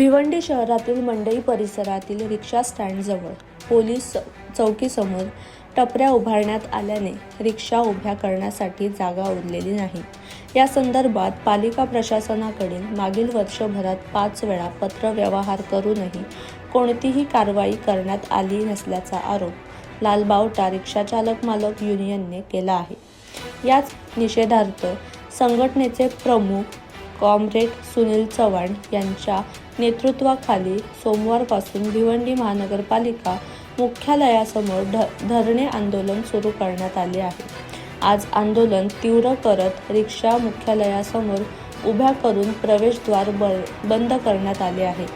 भिवंडी शहरातील मंडई परिसरातील रिक्षा स्टँडजवळ पोलीस चौकीसमोर टपऱ्या उभारण्यात आल्याने रिक्षा उभ्या करण्यासाठी जागा उरलेली नाही. या संदर्भात पालिका प्रशासनाकडील मागील वर्षभरात पाच वेळा पत्रव्यवहार करूनही कोणतीही कारवाई करण्यात आली नसल्याचा आरोप लालबावटा रिक्षाचालक मालक युनियनने केला आहे. याच निषेधार्थ संघटनेचे प्रमुख कॉम्रेड सुनील चव्हाण यांच्या नेतृत्वाखाली सोमवारपासून भिवंडी महानगरपालिका मुख्यालयासमोर ध धरणे आंदोलन सुरू करण्यात आले आहे. आज आंदोलन तीव्र करत रिक्षा मुख्यालयासमोर उभ्या करून प्रवेशद्वार ब बंद करण्यात आले आहे.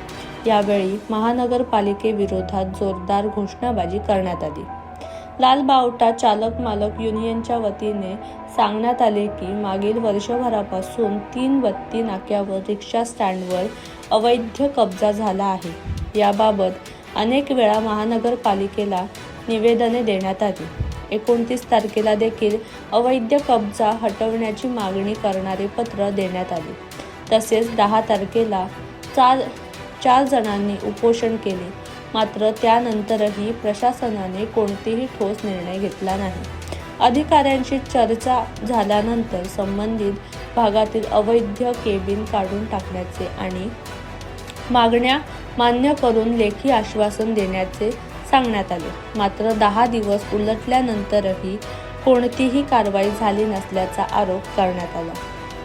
यावेळी महानगरपालिकेविरोधात जोरदार घोषणाबाजी करण्यात आली. लाल बावटा चालक मालक युनियनच्या वतीने सांगण्यात आले की मागील वर्षभरापासून तीन बत्ती नाक्यावर रिक्षा स्टँडवर अवैध कब्जा झाला आहे. याबाबत अनेक वेळा महानगरपालिकेला निवेदने देण्यात आली. एकोणतीस तारखेला देखील अवैध कब्जा हटवण्याची मागणी करणारे पत्र देण्यात आले. तसेच दहा तारखेला चार चार जणांनी उपोषण केले. मात्र त्यानंतरही प्रशासनाने कोणतेही ठोस निर्णय घेतला नाही. अधिकाऱ्यांशी चर्चा झाल्यानंतर संबंधित भागातील अवैध केबिन काढून टाकण्याचे आणि मागण्या मान्य करून लेखी आश्वासन देण्याचे सांगण्यात आले. मात्र दहा दिवस उलटल्यानंतरही कोणतीही कारवाई झाली नसल्याचा आरोप करण्यात आला.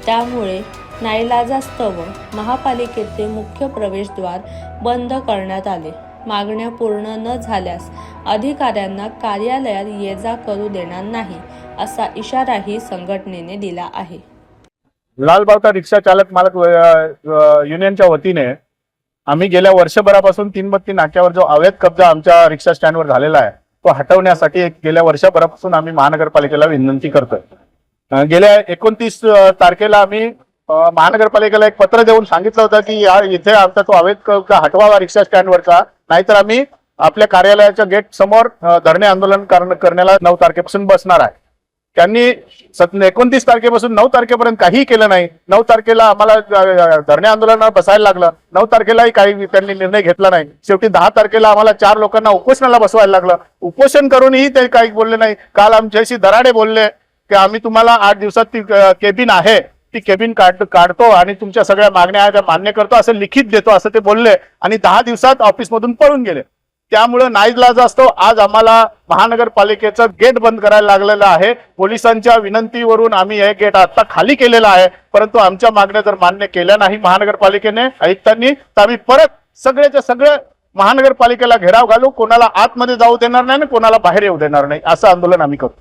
त्यामुळे नाईलाजास्तव महापालिकेचे मुख्य प्रवेशद्वार बंद करण्यात आले. मागण्या पूर्ण न झाल्यास अधिकाऱ्यांना कार्यालयात ये जा करू देणार नाही असा इशाराही संघटनेने दिला आहे. लालबावटा रिक्षा चालक मालक युनियनच्या वतीने आम्ही गेल्या वर्षभरापासून तीन बत्ती नाक्यावर जो अवैध कब्जा आमच्या रिक्षा स्टँडवर झालेला आहे तो हटवण्यासाठी एक गेल्या वर्षभरापासून आम्ही महानगरपालिकेला विनंती करतोय. गेल्या एकोणतीस तारखेला आम्ही महानगरपालिकेला एक पत्र देऊन सांगितलं होतं की या इथे आमचा तो अवैध कब्जा हटवावा रिक्षा स्टँडवरचा. नाहीतर आम्ही आपल्या कार्यालयाच्या गेट समोर धरणे आंदोलन करण्याला नऊ तारखेपासून बसणार आहे. त्यांनी एकोणतीस तारखेपासून नऊ तारखेपर्यंत काहीही केलं नाही. नऊ तारखेला आम्हाला धरणे आंदोलनाला बसायला लागलं. नऊ तारखेलाही काही त्यांनी निर्णय घेतला नाही. शेवटी दहा तारखेला आम्हाला चार लोकांना उपोषणाला बसवायला लागलं. उपोषण करूनही ते काही बोलले नाही. काल आमच्याशी दराडे बोलले की आम्ही तुम्हाला आठ दिवसात ती केबिन आहे. ती केबिन काढ काढतो आणि तुमच्या सगळ्या मागण्या आहेत त्या मान्य करतो असं लिखित देतो असं ते बोलले आणि दहा दिवसात ऑफिसमधून पळून गेले. त्यामुळं नाईजलाज असतो. आज आम्हाला महानगरपालिकेचं गेट बंद करायला लागलेलं आहे. पोलिसांच्या विनंतीवरून आम्ही हे गेट आता खाली केलेलं आहे. परंतु आमच्या मागण्या जर मान्य केल्या नाही महानगरपालिकेने आयुक्तांनी तर आम्ही परत सगळेच्या सगळे महानगरपालिकेला घेराव घालू. कोणाला आतमध्ये जाऊ देणार नाही आणि कोणाला बाहेर येऊ देणार नाही. असं आंदोलन आम्ही करतो.